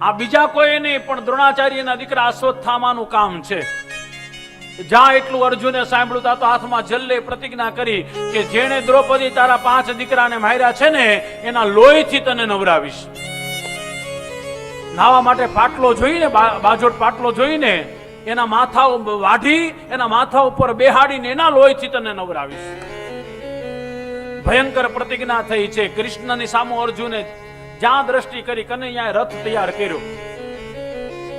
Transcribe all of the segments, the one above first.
આ બીજા કોઈ નહીં, પણ દ્રોણાચાર્યના દીકરા અશ્વત્થામાનું કામ છે. જ્યાં એટલું અર્જુને સાંભળ્યું તા તો હાથમાં જલ્લે પ્રતિજ્ઞા કરી કે જેણે દ્રૌપદી તારા પાંચ દીકરાને માર્યા છે ને, એના લોહીથી તને નવરાવીશ. નાવા માટે પાટલો જોઈને બાજોટ પાટલો જોઈને એના માથા વાઢી, એના માથા ઉપર બેહાડીને એના લોહીથી તને નવરાવીશ. ભયંકર પ્રતિજ્ઞા થઈ છે. કૃષ્ણની સામુ અર્જુને જ્યાં દ્રષ્ટિ કરી કનૈયાએ રથ તૈયાર કર્યો.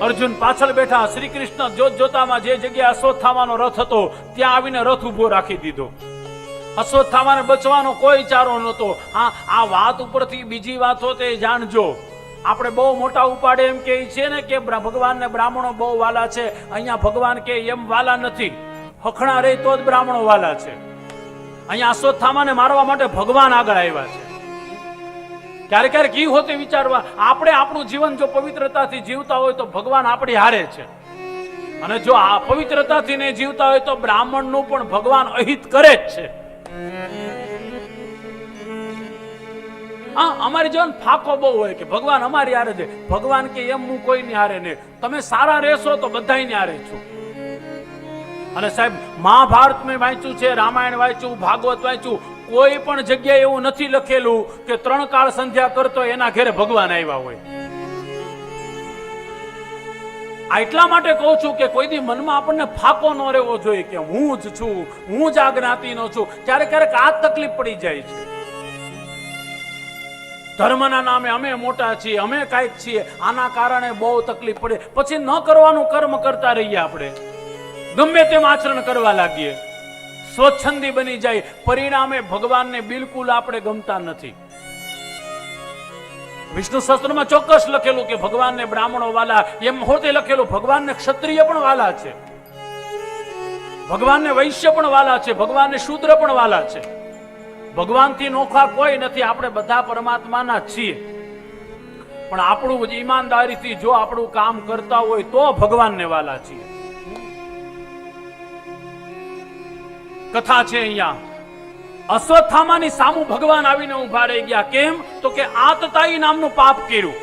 અર્જુન પાછળ બેઠા શ્રી કૃષ્ણ જોત જોતામાં જે જગ્યાએ અશ્વત્થામાનો રથ હતો, ત્યાં આવીને રથ ઊભો રાખી દીધો. અશ્વત્થામાને બચવાનો કોઈ ચારો નહોતો. આ આ વાત ઉપરથી બીજી વાત તે જાણજો. આપણે બહુ મોટા ઉપાડે એમ કે છે ને કે ભગવાનને બ્રાહ્મણો બહુ વાલા છે. અહીંયા ભગવાન કે એમ વાલા નથી. હખણા રહે તો જ બ્રાહ્મણો વાલા છે. અહીંયા અશ્વત્થામાને મારવા માટે ભગવાન આગળ આવ્યા છે. ક્યારેક ક્યારેક એ હોતે વિચારવા, આપણે આપણું જીવન જો પવિત્રતાથી જીવતા હોય તો ભગવાન આપણી હારે છે. અને જો આ પવિત્રતાથી નહીં જીવતા હોય તો બ્રાહ્મણનું પણ ભગવાન અહિત કરે જ છે. હા, અમારી જીવન ફાકો બહુ હોય કે ભગવાન અમારી હારે છે. ભગવાન કે એમ હું કોઈની હારે નહીં. તમે સારા રહેશો તો બધાયની હારે છું. અને સાહેબ મહાભારત મેં વાંચ્યું છે, રામાયણ વાંચ્યું, ભાગવત વાંચ્યું. કોઈ પણ જગ્યાએ એવું નથી લખેલું કે ત્રણ કાળ સંધ્યા કરતો એના ઘેરે ભગવાન આવ્યા હોય. આ એટલા માટે કહું છું કે કોઈ દી મનમાં આપણને ફાકો ન રહેવો જોઈએ કે હું જ છું, હું જ આ જ્ઞાતિનો છું. ક્યારેક ક્યારેક આ તકલીફ પડી જાય છે. ધર્મના નામે અમે મોટા છીએ, અમે કાંઈક છીએ. આના કારણે બહુ તકલીફ પડે. પછી ન કરવાનું કર્મ કરતા રહીએ આપણે. ગમે તેમ આચરણ કરવા લાગીએ. સ્વચ્છંદી બની જાય. પરિણામે ભગવાનને બિલકુલ આપણે ગમતા નથી. વિષ્ણુ શાસ્ત્રમાં ચોક્કસ લખેલું કે ભગવાનને બ્રાહ્મણો વાલા, એમ હોતે લખેલું, ભગવાનને ક્ષત્રિય પણ વાલા છે. ભગવાનને વૈશ્ય પણ વાલા છે, ભગવાનને શૂદ્ર પણ વાલા છે. ભગવાનથી નોખા કોઈ નથી, આપણે બધા પરમાત્માના છીએ. પણ આપણું ઈમાનદારીથી જો આપણું કામ કરતા હોય તો ભગવાનને વાલા છીએ. કથા છે અહીંયા અશ્વત્થામાની સામુ ભગવાન આવીને ઊભા રહી ગયા. કેમ? તો કે આતતાઈ નામનું પાપ કર્યું.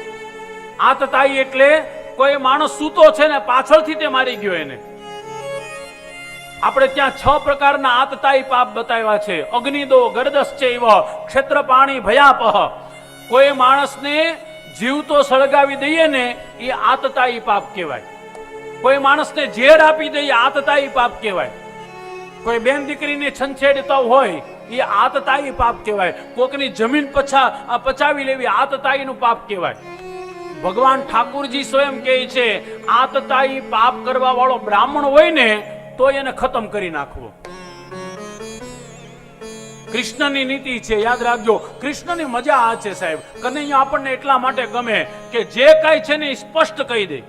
આતતાઈ એટલે કોઈ માણસ સૂતો છે ને પાછળથી તે મારી ગયો એને. આપણે ત્યાં છ પ્રકારના આતતાઈ પાપ બતાવ્યા છે. અગ્નિદો ગરદશ્ચૈવ ક્ષેત્ર ક્ષેત્રપાણી ભયાપહ. કોઈ માણસને જીવતો સળગાવી દઈએ ને એ આતતાઈ પાપ કહેવાય. કોઈ માણસને ઝેર આપી દઈએ આતતાઈ પાપ કહેવાય. કોઈ બેન દીકરીને છંછેડતા હોય, એ આતતાઈ પાપ કહેવાય. કોકની જમીન પછા આ પચાવી લેવી, આતતાઈનું પાપ કહેવાય. ભગવાન ઠાકુરજી સ્વયં કહે છે, આતતાઈ પાપ કરવા વાળો બ્રાહ્મણ હોય ને, તો એને ખતમ કરી નાખવો. કૃષ્ણની નીતિ છે, યાદ રાખજો. કૃષ્ણની મજા આ છે સાહેબ. કનૈયા આપણને એટલા માટે ગમે કે જે કાંઈ છે ને સ્પષ્ટ કહી દે.